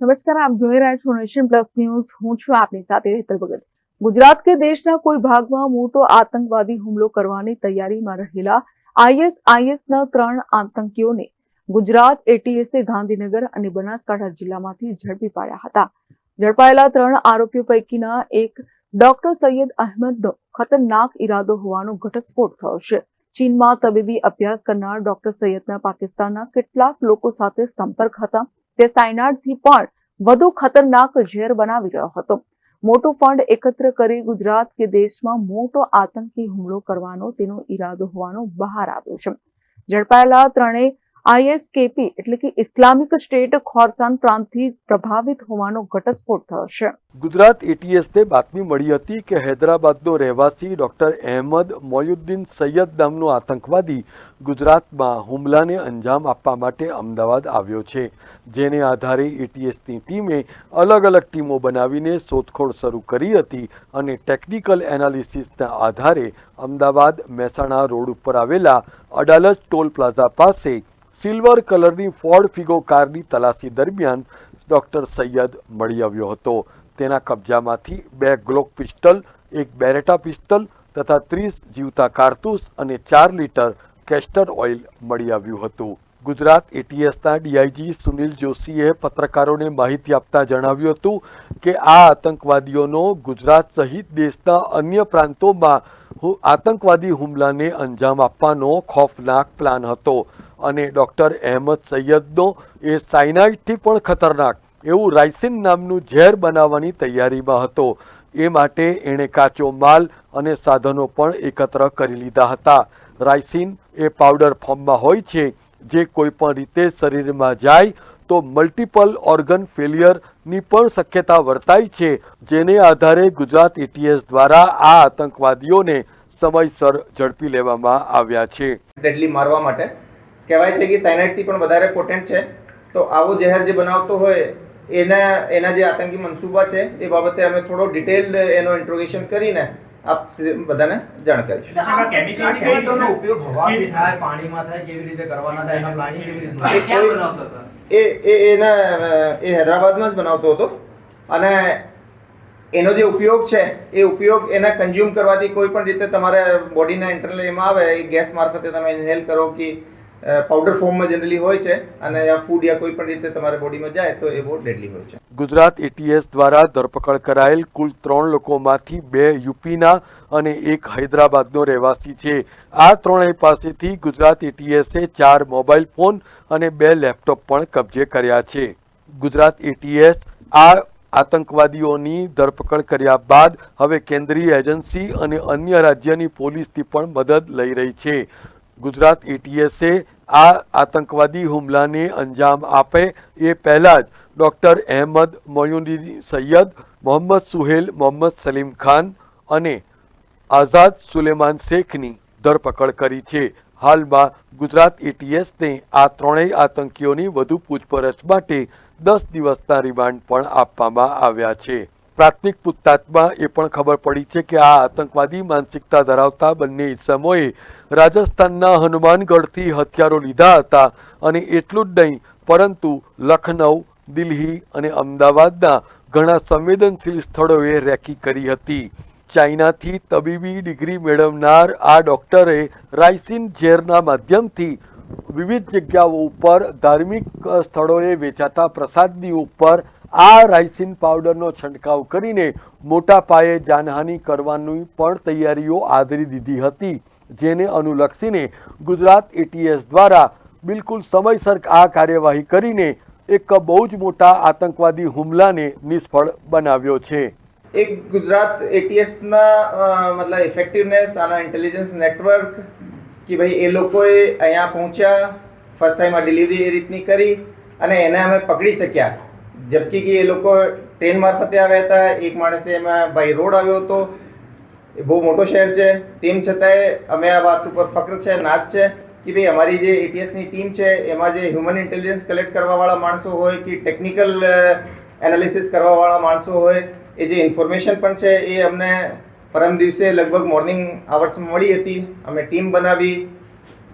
નમસ્કાર, આપ જોઈ રહ્યા છો નેશન પ્લસ ન્યૂઝ. હું છું આપની સાથે હેતલ ભગત. ગુજરાત કે દેશના કોઈ ભાગમાં મોટો આતંકવાદી હુમલો કરવાની તૈયારીમાં રહેલા આઈએસઆઈએસના ત્રણ આતંકીઓને ગુજરાત, એટીએસે, ગાંધીનગર અને બનાસકાંઠા જિલ્લામાંથી ઝડપી પાડ્યા હતા. ઝડપાયેલા ત્રણ આરોપીઓ પૈકીના એક ડોક્ટર સૈયદ અહેમદનો ખતરનાક ઈરાદો હોવાનો ઘટસ્ફોટ થયો છે. ચીનમાં તબીબી અભ્યાસ કરનાર ડોક્ટર સૈયદના પાકિસ્તાનના કેટલાક લોકો સાથે સંપર્ક હતા. તે સાયનાડથી પણ વધુ ખતરનાક ઝેર બનાવી રહ્યો હતો. મોટો ફંડ એકત્ર કરી ગુજરાત કે દેશમાં મોટો આતંકી હુમલો કરવાનો તેનો ઈરાદો હોવાનો બહાર આવ્યો છે. ઝડપાયેલા ત્રણેય આઈએસકેપી એટલે કે ઇસ્લામિક સ્ટેટ ખોરસાન પ્રાંતથી પ્રભાવિત હોવાનો ઘટસ્ફોટ થયો છે. ગુજરાત એટીએસને બાતમી મળી હતી કે હૈદરાબાદનો રહેવાસી ડોક્ટર અહેમદ મોયુદ્દીન સૈયદ નામનો આતંકવાદી ગુજરાતમાં હુમલાને અંજામ આપવા માટે અમદાવાદ આવ્યો છે. જેને આધારે એટીએસની ટીમે અલગ અલગ ટીમો બનાવીને શોધખોળ શરૂ કરી હતી અને ટેકનિકલ એનાલિસિસના આધારે અમદાવાદ મહેસાણા રોડ ઉપર આવેલા અડાલજ ટોલ પ્લાઝા પાસે સિલ્વર કલરની ફોર્ડ ફિગો કારની તલાશી દરમિયાન ડૉક્ટર સૈયદ મળી આવ્યો હતો. તેના કબજામાંથી બે ગ્લોક પિસ્ટલ, એક બેરેટા પિસ્ટલ તથા ત્રીસ જીવતા કારતૂસ અને ચાર લીટર કેસ્ટર ઓઇલ મળી આવ્યું હતું. ગુજરાત એટીએસના ડીઆઈજી સુનિલ જોશીએ પત્રકારોને માહિતી આપતા જણાવ્યું હતું કે આ આતંકવાદીઓનો ગુજરાત સહિત દેશના અન્ય પ્રાંતોમાં આતંકવાદી હુમલાને અંજામ આપવાનો ખોફનાક પ્લાન હતો. અને ડૉક્ટર અહેમદ સૈયદનો એ સાયનાઇડથી પણ ખતરનાક એવું રાઇસિન નામનું ઝેર બનાવવાની તૈયારીમાં હતો. એ માટે એણે કાચો માલ અને સાધનો પણ એકત્ર કરી લીધા હતા. રાઇસિન એ પાવડર ફોર્મમાં હોય છે. જે કોઈ પણ રીતે શરીરમાં જાય તો મલ્ટિપલ ઓર્ગન ફેલિયરની પણ શક્યતા વર્તાય છે, જેને આધારે ગુજરાત એટીએસ દ્વારા આ આતંકવાદીઓને સમયસર ઝડપી લેવામાં આવ્યા છે. ડેડલી મારવા માટે કહેવાય છે કે સાયનાઇડથી પણ વધારે પોટેન્ટ છે. તો આવો ઝેર જે બનાવતો હોય એના એના જે આતંકી મનસૂબા છે એ બાબતે અમે થોડો ડિટેલ્ડ એનો ઇન્ટ્રોગેશન કરીને આપ બધાને જાણ કરીશું. એમાં કેમિકલ કેમિકલનો ઉપયોગ હવાથી થાય પાણીમાં થાય કેવી રીતે કરવાના થાય એના પ્લાનિંગ કેવી રીતે એ કોઈ- એ એ એના એ હૈદરાબાદમાં જ બનાવતો હતો. અને એનો જે ઉપયોગ છે એ ઉપયોગ એને કન્ઝ્યુમ કરવાથી કોઈ પણ રીતે તમારે બોડીના ઇન્ટરનલ એમાં આવે એ ગેસ મારફતે તમે ઇન્હેલ કરો કે પાવડર ફોર્મમાં જનરલી હોય છે અને આ ફૂડ યા કોઈ પણ રીતે તમારા બોડીમાં જાય તો એ બહુ ડેડલી હોય છે. ગુજરાત એટીએસ દ્વારા ધરપકડ કરાયેલ કુલ ત્રણ લોકોમાંથી બે યુપીના અને એક હૈદરાબાદનો રહેવાસી છે. આ ત્રણેય પાસેથી ગુજરાત એટીએસે ચાર મોબાઈલ ફોન અને બે લેપટોપ પણ કબજે કર્યા છે. ગુજરાત એટીએસ આ આતંકવાદીઓની ધરપકડ કર્યા બાદ હવે કેન્દ્રીય એજન્સી અને અન્ય રાજ્યની પોલીસથી પણ મદદ લઈ રહી છે. ગુજરાત એટીએસે આ આતંકવાદી હુમલાને અંજામ આપે એ પહેલાં જ ડૉક્ટર અહેમદ મોયુદ્દીન સૈયદ, મોહમ્મદ સુહેલ, મોહમ્મદ સલીમ ખાન અને આઝાદ સુલેમાન શેખની ધરપકડ કરી છે. હાલમાં ગુજરાત એટીએસને આ ત્રણેય આતંકીઓની વધુ પૂછપરછ માટે દસ દિવસના રિમાન્ડ પણ આપવામાં આવ્યા છે. પ્રાથમિક પૂછતાછમાં એ પણ ખબર પડી છે કે આ આતંકવાદી માનસિકતા ધરાવતા બંને ઇસમોએ રાજસ્થાનના હનુમાનગઢથી હથિયારો લીધા હતા અને એટલું જ નહીં, પરંતુ લખનઉ, દિલ્હી અને અમદાવાદના ઘણા સંવેદનશીલ સ્થળોએ રેકી કરી હતી. ચાઇનાથી તબીબી ડિગ્રી મેળવનાર આ ડૉક્ટરે રાઇસિન ઝેરના માધ્યમથી વિવિધ જગ્યાઓ ઉપર ધાર્મિક સ્થળોએ વેચાતા પ્રસાદની ઉપર આ રાઇસિન પાવડરનો છંટકાવ કરીને મોટા પાયે જાનહાનિ કરવાની પણ તૈયારીઓ આદરી દીધી હતી, જેને અનુલક્ષીને ગુજરાત એટીએસ દ્વારા બિલકુલ સમયસર આ કાર્યવાહી કરીને એક બહુ જ મોટા આતંકવાદી હુમલાને નિષ્ફળ બનાવ્યો છે. એક ગુજરાત એટીએસના મતલબ ઇફેક્ટિવનેસ આના ઇન્ટેલિજન્સ નેટવર્ક કે ભાઈ એ લોકોએ અહીંયા પહોંચ્યા ફર્સ્ટ ટાઈમ આ ડિલિવરી એ રીતની કરી અને એને અમે પકડી શક્યા. જબકી કે એ લોકો ટ્રેન મારફતે આવ્યા હતા એક માણસે એમાં બાય રોડ આવ્યો હતો એ બહુ મોટો શહેર છે તેમ છતાંય અમે આ વાત ઉપર ફક્ર છે નાચ છે કે ભાઈ અમારી જે એટીએસની ટીમ છે એમાં જે હ્યુમન ઇન્ટેલિજન્સ કલેક્ટ કરવાવાળા માણસો હોય કે ટેકનિકલ એનાલિસિસ કરવાવાળા માણસો હોય એ જે ઇન્ફોર્મેશન પણ છે એ અમને પરમ દિવસે લગભગ મોર્નિંગ આવર્સમાં મળી હતી અમે ટીમ બનાવી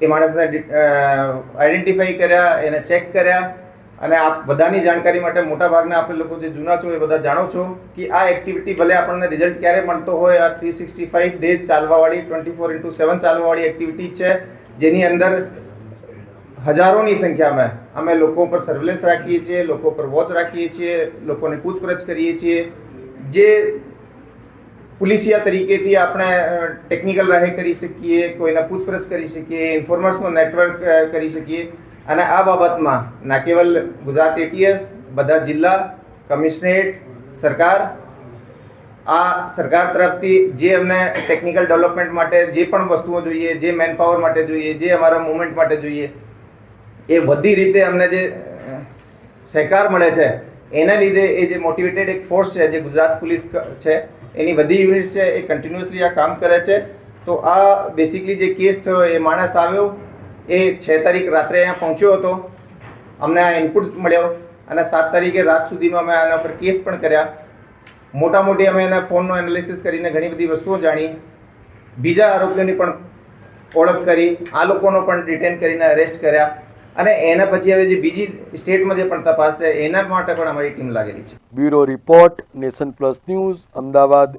એ માણસને આઈડેન્ટિફાઈ કર્યા એને ચેક કર્યા અને આપ બધાની જાણકારી માટે મોટાભાગના આપણે લોકો જે જૂના છો એ બધા જાણો છો કે આ એક્ટિવિટી ભલે આપણને રિઝલ્ટ ક્યારે મળતો હોય, આ થ્રી સિક્સટી ફાઇવ ડેઝ ચાલવાવાળી ટ્વેન્ટી ફોર ઇન્ટુ સેવન ચાલવાવાળી એક્ટિવિટી છે. જેની અંદર હજારોની સંખ્યામાં અમે લોકો પર સર્વેલન્સ રાખીએ છીએ, લોકો પર વોચ રાખીએ છીએ, લોકોને પૂછપરછ કરીએ છીએ. જે પોલીસિયા તરીકેથી આપણે ટેકનિકલ રાહે કરી શકીએ, કોઈને પૂછપરછ કરી શકીએ ઇન્ફોર્મર્સનો નેટવર્ક કરી શકીએ. અને આ બાબતમાં ના કેવલ ગુજરાત એટીએસ બધા જિલ્લા, કમિશનરેટ, સરકાર, આ સરકાર તરફથી જે અમને ટેકનિકલ ડેવલપમેન્ટ માટે જે પણ વસ્તુઓ જોઈએ, જે મેનપાવર માટે જોઈએ, જે અમારા મુવમેન્ટ માટે જોઈએ, એ બધી રીતે અમને જે સહકાર મળે છે, એના લીધે એ જે મોટિવેટેડ એક ફોર્સ છે, જે ગુજરાત પોલીસ છે, એની બધી યુનિટ છે, એ કન્ટિન્યુઅસલી આ કામ કરે છે. તો આ બેસિકલી જે કેસ થયો, એ માણસ આવ્યો એ છ તારીખ રાત્રે અહીંયા પહોંચ્યો હતો. અમને આ ઇનપુટ મળ્યો અને સાત તારીખે રાત સુધીમાં અમે આના પર કેસ પણ કર્યા. મોટા મોટી અમે એના ફોનનો એનાલિસિસ કરીને ઘણી બધી વસ્તુઓ જાણી. બીજા આરોપીઓની પણ ઓળખ કરી. આ લોકોનો પણ ડિટેન કરીને અરેસ્ટ કર્યા. અને એના પછી હવે જે બીજી સ્ટેટમાં જે પણ તપાસ છે, એના માટે પણ અમારી ટીમ લાગેલી છે. Bureau report Nation Plus news, Ahmedabad.